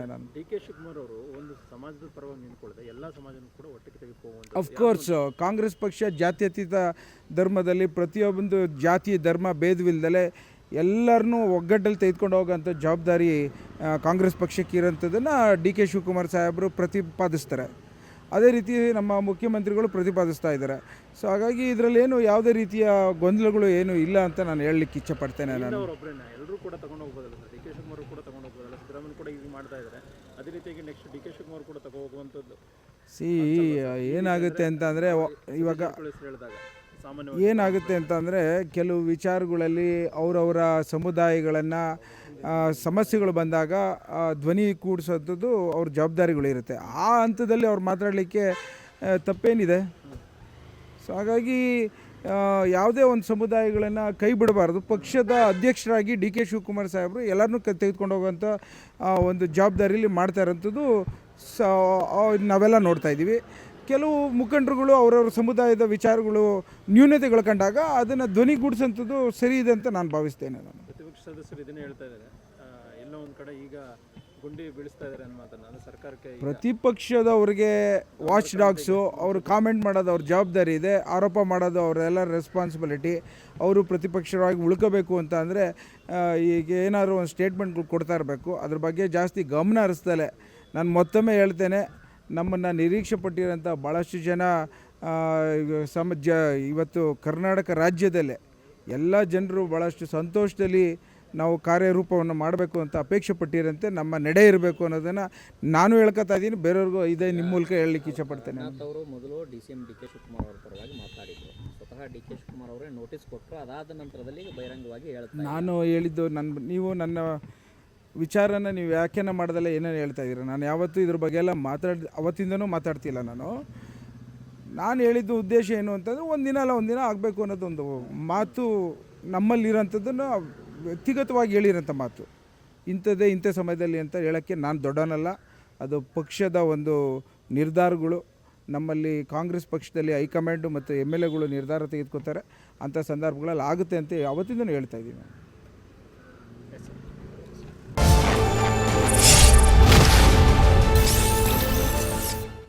ಹೇಳ್ತೇನೆ ನಾನು. D K Shivakumar ಅವರು ಒಂದು ಸಮಾಜದ ಪರವಾಗಿ ನಿಂತ್ಕೊಳ್ಳದೆ ಎಲ್ಲ ಸಮಾಜನೂ ಕೂಡ ಒಟ್ಟಿಗೆ ತೆಗೆದುಕೊಳ್ಳುವಂತ ಅಫ್ಕೋರ್ಸ್ ಕಾಂಗ್ರೆಸ್ ಪಕ್ಷ ಜಾತ್ಯತೀತ ಧರ್ಮದಲ್ಲಿ ಪ್ರತಿಯೊಂದು ಜಾತಿ ಧರ್ಮ ಭೇದವಿಲ್ಲದಲೇ ಎಲ್ಲರನ್ನೂ ಒಗ್ಗಟ್ಟಲ್ಲಿ ತೆಗೆದುಕೊಂಡು ಹೋಗೋಂಥ ಜವಾಬ್ದಾರಿ ಕಾಂಗ್ರೆಸ್ ಪಕ್ಷಕ್ಕೆ ಇರೋಂಥದ್ದನ್ನು ಡಿ ಕೆ ಶಿವಕುಮಾರ್ ಸಾಹೇಬರು ಪ್ರತಿಪಾದಿಸ್ತಾರೆ. ಅದೇ ರೀತಿ ನಮ್ಮ ಮುಖ್ಯಮಂತ್ರಿಗಳು ಪ್ರತಿಪಾದಿಸ್ತಾ ಇದ್ದಾರೆ. ಸೊ ಹಾಗಾಗಿ ಇದರಲ್ಲಿ ಏನು ಯಾವುದೇ ರೀತಿಯ ಗೊಂದಲಗಳು ಏನು ಇಲ್ಲ ಅಂತ ನಾನು ಹೇಳಲಿಕ್ಕೆ ಇಚ್ಛೆಪಡ್ತೇನೆ ನಾನು. ಎಲ್ಲರೂ ಕೂಡ ತಗೊಂಡು ಹೋಗ್ಬೋದಲ್ಲ ಸರ್ ಡಿ ಕೆ ಶಿವಕುಮಾರ್ ಕೂಡ ತಗೊಂಡು ಹೋಗ್ಬೋದಲ್ಲ ಸಿದ್ದರಾಮಯ್ಯ ಕೂಡ ಇದು ಮಾಡ್ತಾ ಇದ್ದಾರೆ. ಅದೇ ರೀತಿಯಾಗಿ ನೆಕ್ಸ್ಟ್ ಡಿ ಕೆ ಶಿವಕುಮಾರ್ ಕೂಡ ತಗೋ ಹೋಗುವಂಥದ್ದು. ಸಿ ಏನಾಗುತ್ತೆ ಅಂತ ಅಂದರೆ ಇವಾಗ ಹೇಳಿದಾಗ ಏನಾಗುತ್ತೆ ಅಂತಂದರೆ ಕೆಲವು ವಿಚಾರಗಳಲ್ಲಿ ಅವರವರ ಸಮುದಾಯಗಳನ್ನು ಸಮಸ್ಯೆಗಳು ಬಂದಾಗ ಧ್ವನಿ ಕೂಡಿಸೋದ್ದು ಅವ್ರ ಜವಾಬ್ದಾರಿಗಳಿರುತ್ತೆ ಆ ಹಂತದಲ್ಲಿ ಅವ್ರು ಮಾತಾಡಲಿಕ್ಕೆ ತಪ್ಪೇನಿದೆ. ಸೊ ಹಾಗಾಗಿ ಯಾವುದೇ ಒಂದು ಸಮುದಾಯಗಳನ್ನು ಕೈ ಬಿಡಬಾರ್ದು. ಪಕ್ಷದ ಅಧ್ಯಕ್ಷರಾಗಿ ಡಿ ಕೆ ಶಿವಕುಮಾರ್ ಸಾಹೇಬರು ಎಲ್ಲರನ್ನೂ ಕ ತೆಗೆದುಕೊಂಡು ಹೋಗುವಂಥ ಒಂದು ಜವಾಬ್ದಾರಿಯಲ್ಲಿ ಮಾಡ್ತಾ ಇರೋಂಥದ್ದು ಸ ನಾವೆಲ್ಲ ನೋಡ್ತಾ ಇದ್ದೀವಿ. ಕೆಲವು ಮುಖಂಡರುಗಳು ಅವರವ್ರ ಸಮುದಾಯದ ವಿಚಾರಗಳು, ನ್ಯೂನತೆಗಳು ಕಂಡಾಗ ಅದನ್ನು ಧ್ವನಿಗೂಡಿಸೋಂಥದ್ದು ಸರಿ ಇದೆ ಅಂತ ನಾನು ಭಾವಿಸ್ತೇನೆ ನಾನು. ಪ್ರತಿಪಕ್ಷ ಸದಸ್ಯರು ಇದನ್ನೇ ಹೇಳ್ತಾ ಇದ್ದಾರೆ. ಎಲ್ಲೋ ಒಂದು ಕಡೆ ಈಗ ಗುಂಡಿ ಬೀಳಿಸ್ತಾ ಇದ್ದಾರೆ ಅನ್ನೋ ಅದು ಸರ್ಕಾರಕ್ಕೆ ಪ್ರತಿಪಕ್ಷದವ್ರಿಗೆ ವಾಚ್ ಡಾಗ್ಸು ಅವರು ಕಾಮೆಂಟ್ ಮಾಡೋದು ಅವ್ರ ಜವಾಬ್ದಾರಿ ಇದೆ ಆರೋಪ ಮಾಡೋದು ಅವರೆಲ್ಲ ರೆಸ್ಪಾನ್ಸಿಬಿಲಿಟಿ ಅವರು ಪ್ರತಿಪಕ್ಷವಾಗಿ ಉಳ್ಕೋಬೇಕು ಅಂತ ಅಂದರೆ ಈಗ ಏನಾದ್ರು ಒಂದು ಸ್ಟೇಟ್ಮೆಂಟ್ಗಳು ಕೊಡ್ತಾ ಇರಬೇಕು. ಅದ್ರ ಬಗ್ಗೆ ಜಾಸ್ತಿ ಗಮನ ಹರಿಸ್ದಲೆ ನಾನು ಮತ್ತೊಮ್ಮೆ ಹೇಳ್ತೇನೆ ನಮ್ಮನ್ನು ನಿರೀಕ್ಷೆ ಪಟ್ಟಿರೋಂಥ ಭಾಳಷ್ಟು ಜನ ಸಮ ಜ ಇವತ್ತು ಕರ್ನಾಟಕ ರಾಜ್ಯದಲ್ಲೇ ಎಲ್ಲ ಜನರು ಭಾಳಷ್ಟು ಸಂತೋಷದಲ್ಲಿ ನಾವು ಕಾರ್ಯರೂಪವನ್ನು ಮಾಡಬೇಕು ಅಂತ ಅಪೇಕ್ಷೆ ಪಟ್ಟಿರಂತೆ ನಮ್ಮ ನಡೆ ಇರಬೇಕು ಅನ್ನೋದನ್ನು ನಾನು ಹೇಳ್ಕೊತಾ ಇದ್ದೀನಿ. ಬೇರೆಯವ್ರಿಗೂ ಇದೇ ನಿಮ್ಮ ಮೂಲಕ ಹೇಳಲಿಕ್ಕೆ ಇಷ್ಟಪಡ್ತೇನೆ ಅವರು ಮೊದಲು D C M D K Shivakumar ಅವರ ಪರವಾಗಿ ಮಾತಾಡಿದ್ರು. ಸ್ವತಃ ಡಿ ಕೆ ಶಿವಕುಮಾರ್ ಅವರೇ ನೋಟಿಸ್ ಕೊಟ್ಟರು. ಅದಾದ ನಂತರದಲ್ಲಿ ಬಹಿರಂಗವಾಗಿ ಹೇಳ್ತಾರೆ ನಾನು ಹೇಳಿದ್ದು ನನ್ನ ನೀವು ನನ್ನ ವಿಚಾರನ ನೀವು ವ್ಯಾಖ್ಯಾನ ಮಾಡ್ದಲ್ಲ ಏನೇನು ಹೇಳ್ತಾ ಇದ್ದೀರ? ನಾನು ಯಾವತ್ತೂ ಇದ್ರ ಬಗ್ಗೆ ಎಲ್ಲ ಮಾತಾಡಿ ಅವತ್ತಿಂದನೂ ಮಾತಾಡ್ತಿಲ್ಲ ನಾನು. ನಾನು ಹೇಳಿದ್ದು ಉದ್ದೇಶ ಏನು ಅಂತಂದರೆ ಒಂದಿನ ಅಲ್ಲ ಒಂದಿನ ಆಗಬೇಕು ಅನ್ನೋದೊಂದು ಮಾತು ನಮ್ಮಲ್ಲಿರೋಂಥದ್ದನ್ನು ವ್ಯಕ್ತಿಗತವಾಗಿ ಹೇಳಿರೋಂಥ ಮಾತು. ಇಂಥದ್ದೇ ಇಂಥ ಸಮಯದಲ್ಲಿ ಅಂತ ಹೇಳೋಕ್ಕೆ ನಾನು ದೊಡ್ಡನಲ್ಲ. ಅದು ಪಕ್ಷದ ಒಂದು ನಿರ್ಧಾರಗಳು. ನಮ್ಮಲ್ಲಿ ಕಾಂಗ್ರೆಸ್ ಪಕ್ಷದಲ್ಲಿ ಹೈಕಮಾಂಡು ಮತ್ತು ಎಂ ಎಲ್ ಎಗಳು ನಿರ್ಧಾರ ತೆಗೆದುಕೊತಾರೆ ಅಂಥ ಸಂದರ್ಭಗಳಲ್ಲಿ ಆಗುತ್ತೆ ಅಂತ ಅವತ್ತಿಂದನೂ ಹೇಳ್ತಾ ಇದ್ದೀನಿ